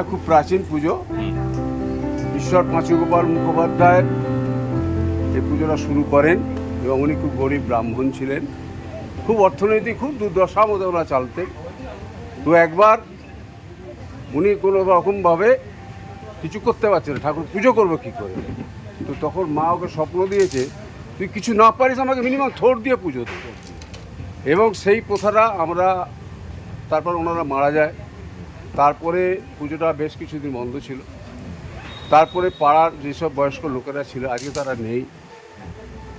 এটা খুব প্রাচীন পুজো। ঈশ্বর পাঁচুগোপাল মুখোপাধ্যায় এই পুজোটা শুরু করেন এবং উনি খুব গরিব ব্রাহ্মণ ছিলেন। খুব অর্থনৈতিক, খুব দুর্দশা মতো ওরা চালতেন। তো একবার উনি কোনো রকমভাবে কিছু করতে পারছে না। ঠাকুর পুজো করব কী করে? তো তখন মা ওকে স্বপ্ন দিয়েছে, তুই কিছু না পারিস আমাকে মিনিমাম থোড় দিয়ে পুজো এবং সেই প্রথাটা আমরা, তারপর ওনারা মারা যায়। তারপরে পুজোটা বেশ কিছুদিন বন্ধ ছিল। তারপরে পাড়ার যেসব বয়স্ক লোকেরা ছিল, আজকে তারা নেই।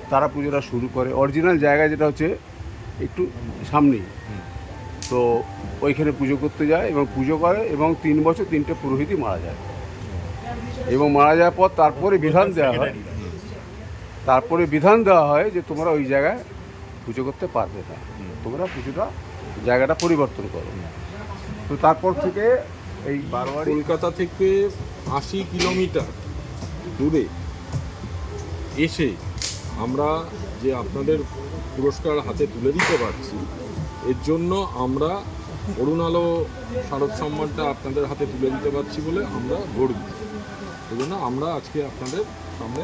তারা পুজোটা শুরু করে। অরিজিনাল জায়গা যেটা হচ্ছে একটু সামনেই। তো ওইখানে পুজো করতে যায় এবং পুজো করে এবং তিন বছর তিনটে পুরোহিতই মারা যায়। এবং মারা যাওয়ার পর তারপরে বিধান দেওয়া হয়। তারপরে বিধান দেওয়া হয় যে তোমরা ওই জায়গায় পুজো করতে পারবে না। তোমরা পুজোটা, জায়গাটা পরিবর্তন করো। তো তারপর থেকে এই বারোয়ারি কলকাতা থেকে আশি কিলোমিটার দূরে এসে আমরা যে আপনাদের পুরস্কার হাতে তুলে দিতে পারছি, এর জন্য আমরা অরুণালো শারদ সম্মানটা আপনাদের হাতে তুলে দিতে পারছি বলে আমরা গর্বিত। এই জন্য আমরা আজকে আপনাদের সামনে